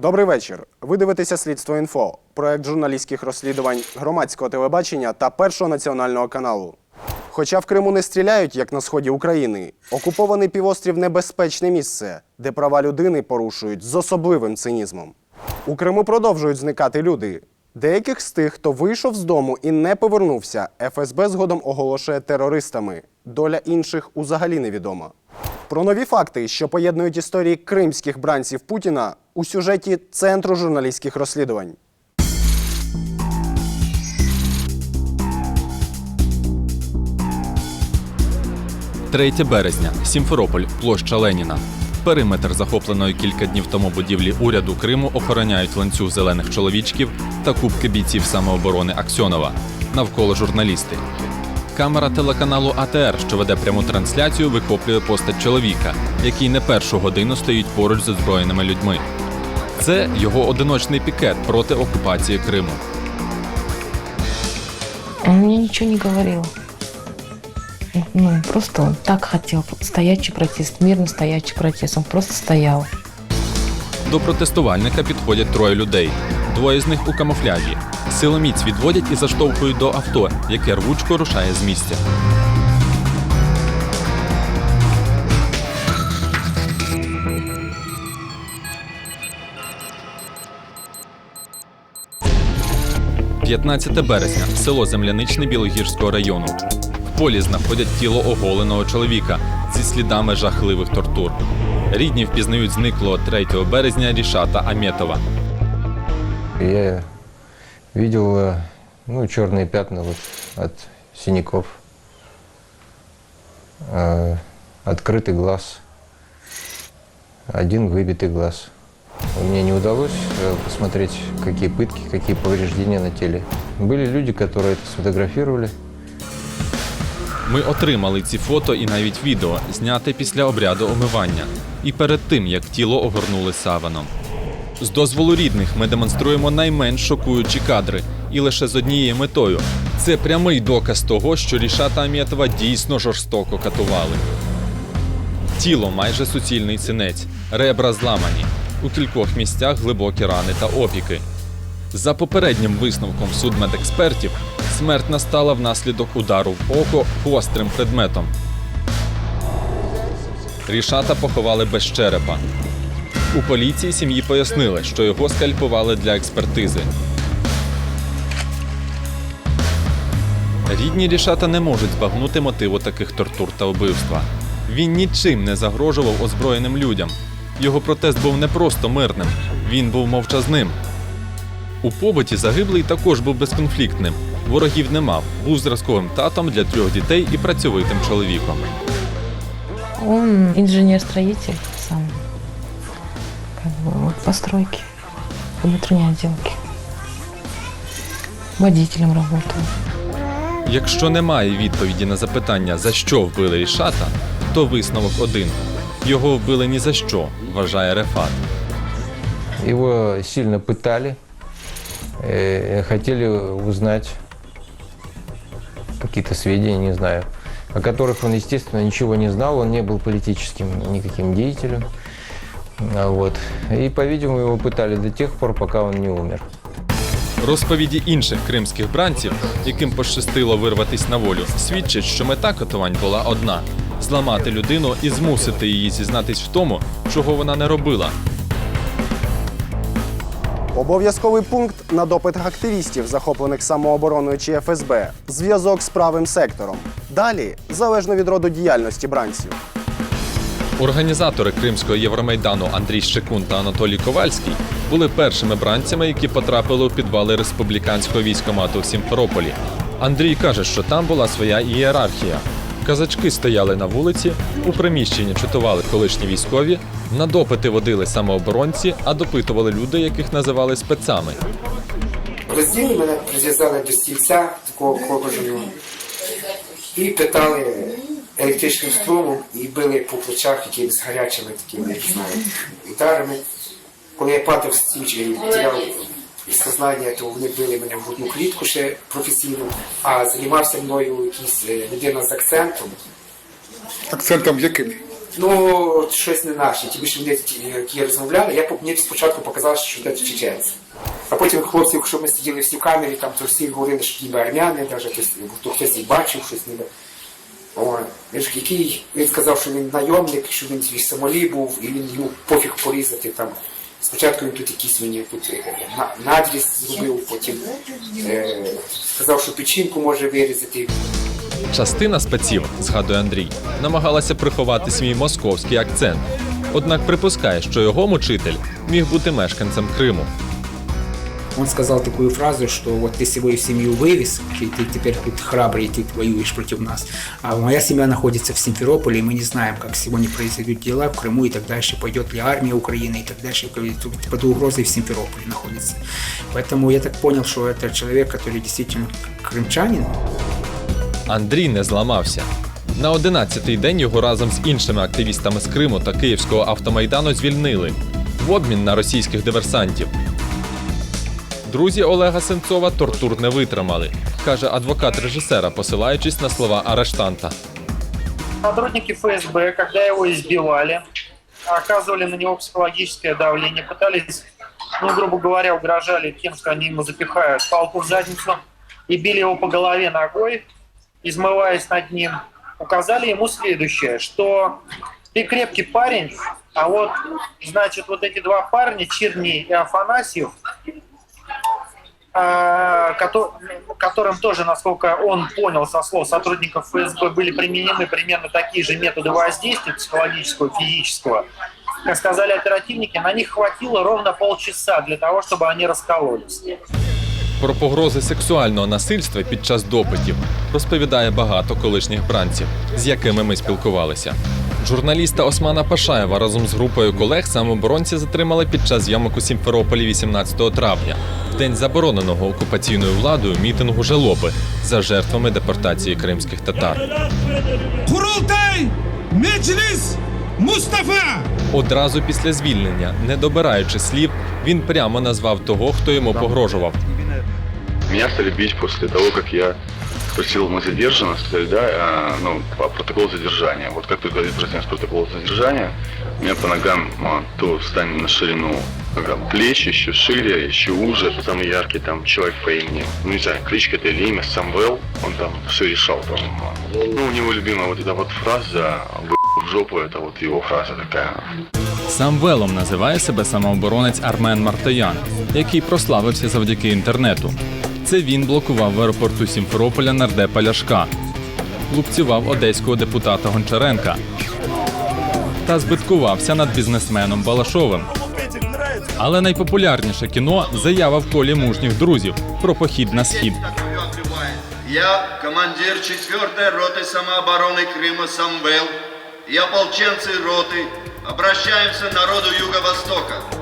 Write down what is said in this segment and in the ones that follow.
Добрий вечір. Ви дивитеся слідство інфо, проект журналістських розслідувань громадського телебачення та першого національного каналу. Хоча в Криму не стріляють, як на сході України, окупований півострів небезпечне місце, де права людини порушують з особливим цинізмом. У Криму продовжують зникати люди. Деяких з тих, хто вийшов з дому і не повернувся, ФСБ згодом оголошує терористами. Доля інших узагалі невідома. Про нові факти, що поєднують історії кримських бранців Путіна у сюжеті Центру журналістських розслідувань. – 3 березня, Сімферополь, площа Леніна. Периметр захопленої кілька днів тому будівлі уряду Криму охороняють ланцюг зелених чоловічків та кубки бійців самооборони Аксьонова. Навколо журналісти. Камера телеканалу АТР, що веде пряму трансляцію, викоплює постать чоловіка, який не першу годину стоїть поруч з озброєними людьми. Це його одиночний пікет проти окупації Криму. Он мне ничего не говорил. Ну, просто он так хотел. Стоячий протест, мирно стоячий протест. Он просто стоял. До протестувальника підходять троє людей. Двоє з них у камуфляжі. Силоміць відводять і заштовхують до авто, яке рвучко рушає з місця. «15 березня, село Земляничне Білогірського району. В полі знаходять тіло оголеного чоловіка зі слідами жахливих тортур. Рідні впізнають зниклого 3 березня Рішата Амєтова. Я видел э, ну, черные пятна вот от синяков, Э, открытый глаз, один выбитый глаз. Мне не удалось э, посмотреть, какие пытки, какие повреждения на теле. Были люди, которые это сфотографировали. Ми отримали ці фото і навіть відео, зняте після обряду омивання, і перед тим як тіло огорнули саваном. З дозволу рідних ми демонструємо найменш шокуючі кадри, і лише з однією метою. Це прямий доказ того, що Рішата Амєтова дійсно жорстоко катували. Тіло майже суцільний синець, ребра зламані. У кількох місцях глибокі рани та опіки. За попереднім висновком судмедекспертів, смерть настала внаслідок удару в око гострим предметом. Рішата поховали без черепа. У поліції сім'ї пояснили, що його скальпували для експертизи. Рідні Рішата не можуть збагнути мотиву таких тортур та вбивства. Він нічим не загрожував озброєним людям. Його протест був не просто мирним, він був мовчазним. У побуті загиблий також був безконфліктним. Ворогів не мав, був зразковим татом для трьох дітей і працьовитим чоловіком. Он инженер-строитель постройки, внутренней отделки. Водителем работал. Якщо немає відповіді на запитання, за що вбили Рішата, то висновок один: його вбили ні за що, вважає Рефат. Его сильно пытали, э, хотели узнать какие-то сведения, не знаю, о которых он, естественно, ничего не знал, он не был политическим никаким деятелем. Вот. И, по-видимому, его пытали до тех пор, пока он не умер. Розповіді інших кримських бранців, яким пощастило вирватися на волю, свідчать, що мета катувань була одна зламати людину і змусити її зізнатись в тому, чого вона не робила. Обов'язковий пункт на допитах активістів, захоплених самообороною чи ФСБ, зв'язок з правим сектором. Далі залежно від роду діяльності бранців. Організатори Кримського Євромайдану Андрій Щекун та Анатолій Ковальський були першими бранцями, які потрапили у підвали республіканського військомату в Сімферополі. Андрій каже, що там була своя ієрархія. Казачки стояли на вулиці, у приміщенні чатували колишні військові, на допити водили самооборонці, а допитували люди, яких називали спецами. Розділі мене прив'язали до стільця такого кожаного і питали електричним струмом і били по плечах якимись гарячими такими, не знаю, ударами. Коли я падав з стільча і теряв сознання, то вони били мене в грудну клітку ще професійно, а займався мною якийсь е, людина з акцентом. Акцентом яким? Ну, щось не наше. Ті більше вони які розмовляли, я по- мені спочатку показалося, що це чеченці. А потім хлопці, що ми сиділи всі в камері, там то всі говорили, що ніби армяни, навіть хтось, хто хтось і бачив щось ніби. О, він ж який, він сказав, що він найомник, що він в Сомалі був, і він йому пофіг порізати там. Спочатку він тут якийсь мені тут е, на- надріз зробив, потім е, сказав, що печінку може вирізати. Частина спеців, згадує Андрій, намагалася приховати свій московський акцент. Однак припускає, що його мучитель міг бути мешканцем Криму. Он сказал такую фразу, что вот ты свою семью вывез, и ты теперь тут храбрый, и ты воюешь против нас. А моя семья находится в Симферополе, и мы не знаем, как сегодня произойдут дела в Крыму и так дальше, пойдет ли армия Украины и так дальше, Тут под угрозой в Симферополе находится. Поэтому я так понял, что это человек, который действительно крымчанин, Андрій не зламався. На 11-й день його разом з іншими активістами з Криму та Київського автомайдану звільнили в обмін на російських диверсантів. Друзі Олега Сенцова тортур не витримали, каже адвокат режисера, посилаючись на слова арештанта. Сотрудники ФСБ, когда его избивали, оказывали на него психологическое давление, пытались, ну, грубо говоря, угрожали тем, что они ему запихают палку в задницу и били его по голове ногой, измываясь над ним. Указали ему следующее, что ты крепкий парень, а вот, значит, вот эти два парня, Черни и Афанасьев, а, кото- которым тоже, насколько он понял со слов сотрудников ФСБ, были применены примерно такие же методы воздействия психологического, физического. Как сказали оперативники, на них хватило ровно полчаса для того, чтобы они раскололись. Про погрози сексуального насильства під час допитів розповідає багато колишніх бранців, з якими ми спілкувалися. Журналіста Османа Пашаєва разом з групою колег самооборонці затримали під час зйомок у Сімферополі 18 травня, в день забороненого окупаційною владою мітингу жалоби за жертвами депортації кримських татар. Kurultay Meclis Mustafa Одразу після звільнення, не добираючи слів, він прямо назвав того, хто йому погрожував. Меня стали бить после того, как я спросил, мы задержаны, сказали, да, а, ну, по протоколу задержания. Вот как только я произнес протокол задержания, меня по ногам а, то встань на ширину нога, плечи, еще шире, еще уже. Самый яркий там человек по имени, ну не знаю, кличка это или имя, Самвел, он там все решал, по-моему. Ну, у него любимая вот эта вот фраза «Вы в жопу», это вот его фраза такая. Сам велом називає себе самооборонець Армен Мартоян, який прославився завдяки інтернету. Це він блокував в аеропорту Сімферополя нардепа Ляшка, лупцював одеського депутата Гончаренка та збиткувався над бізнесменом Балашовим. Але найпопулярніше кіно заява в колі мужніх друзів про похід на схід. Я командир 4-й роты самообороны Крыма Самвел и ополченцы роты обращаемся к народу Юго-Востока.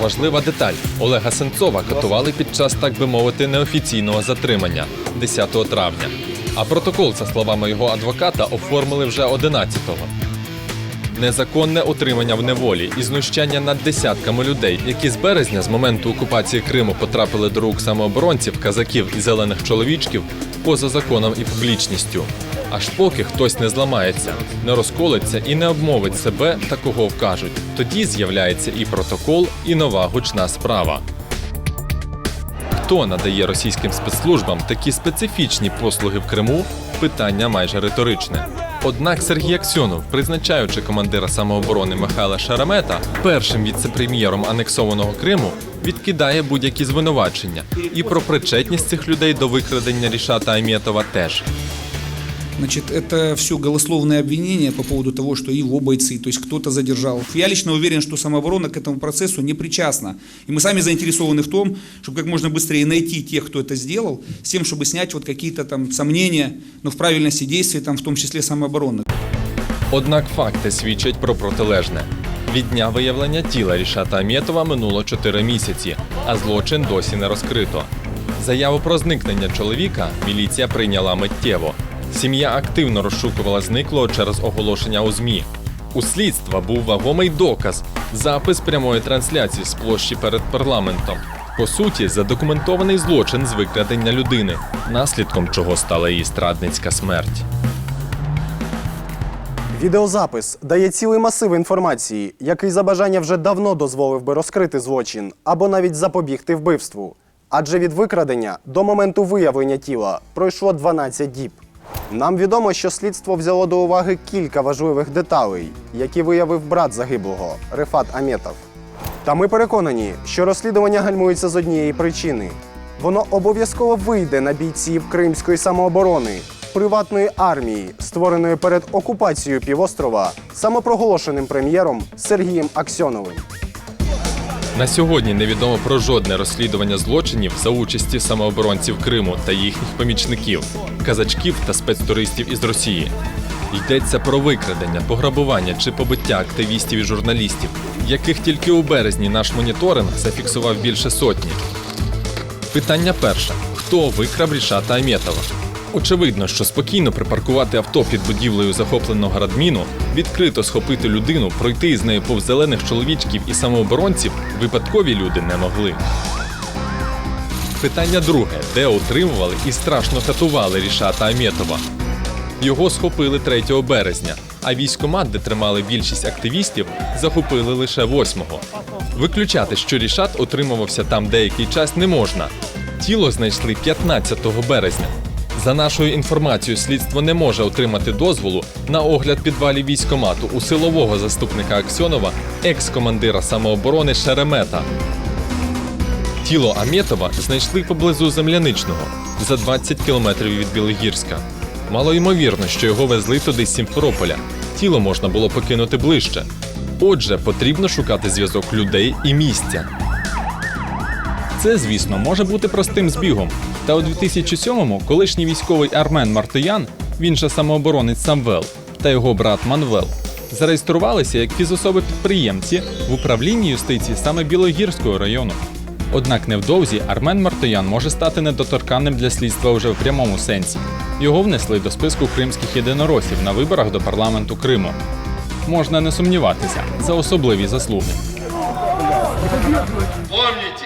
Важлива деталь: Олега Сенцова катували під час, так би мовити, неофіційного затримання 10 травня. А протокол, за словами його адвоката, оформили вже 11-го. Незаконне утримання в неволі і знущання над десятками людей, які з березня з моменту окупації Криму потрапили до рук самооборонців, казаків і зелених чоловічків поза законом і публічністю. Аж поки хтось не зламається, не розколиться і не обмовить себе та кого вкажуть. Тоді з'являється і протокол, і нова гучна справа. Хто надає російським спецслужбам такі специфічні послуги в Криму? Питання майже риторичне. Однак Сергій Аксьонов, призначаючи командира самооборони Михайла Шеремета першим віце-прем'єром анексованого Криму, відкидає будь-які звинувачення і про причетність цих людей до викрадення Рішата Амєтова теж. Значит, это все голословные обвинения по поводу того, что его бойцы, то есть кто-то задержал. Я лично уверен, что самооборона к этому процессу не причастна. И мы сами заинтересованы в том, чтобы как можно быстрее найти тех, кто это сделал, с тем, чтобы снять вот какие-то там сомнения, но в правильности действий, там, в том числе самообороны. Однак факти свідчать про протилежне. Від дня виявлення тіла Рішата Амєтова минуло 4 місяці, а злочин досі не розкрито. Заяву про зникнення чоловіка міліція прийняла миттєво. Сім'я активно розшукувала зниклого через оголошення у ЗМІ. У слідства був вагомий доказ запис прямої трансляції з площі перед парламентом. По суті, задокументований злочин з викрадення людини, наслідком чого стала її страдницька смерть. Відеозапис дає цілий масив інформації, який за бажання вже давно дозволив би розкрити злочин або навіть запобігти вбивству. Адже від викрадення до моменту виявлення тіла пройшло 12 діб. Нам відомо, що слідство взяло до уваги кілька важливих деталей, які виявив брат загиблого Рефат Аметов. Та ми переконані, що розслідування гальмується з однієї причини. Воно обов'язково вийде на бійців Кримської самооборони, приватної армії, створеної перед окупацією півострова самопроголошеним прем'єром Сергієм Аксьоновим. На сьогодні невідомо про жодне розслідування злочинів за участі самооборонців Криму та їхніх помічників, казачків та спецтуристів із Росії. Йдеться про викрадення, пограбування чи побиття активістів і журналістів, яких тільки у березні наш моніторинг зафіксував більше сотні. Питання перше: хто викрав Рішата Аметова? Очевидно, що спокійно припаркувати авто під будівлею захопленого радміну, відкрито схопити людину, пройти з нею повз зелених чоловічків і самооборонців випадкові люди не могли. Питання друге: де утримували і страшно катували Рішата Аметова? Його схопили 3 березня, а військомат, де тримали більшість активістів, захопили лише 8-го. Виключати, що Рішат утримувався там деякий час, не можна. Тіло знайшли 15 березня. За нашою інформацією, слідство не може отримати дозволу на огляд підвалів військомату у силового заступника Аксьонова, екс-командира самооборони Шеремета. Тіло Аметова знайшли поблизу земляничного за 20 кілометрів від Білогірська. Мало ймовірно, що його везли туди з Сімферополя. Тіло можна було покинути ближче. Отже, потрібно шукати зв'язок людей і місця. Це, звісно, може бути простим збігом. Та у 2007-му колишній військовий Армен Мартиян, він же самооборонець Самвел, та його брат Манвел зареєструвалися як фізособи-підприємці в управлінні юстиції саме Білогірського району. Однак невдовзі Армен Мартоян може стати недоторканним для слідства вже в прямому сенсі. Його внесли до списку кримських єдиноросів на виборах до парламенту Криму. Можна не сумніватися за особливі заслуги. Помните,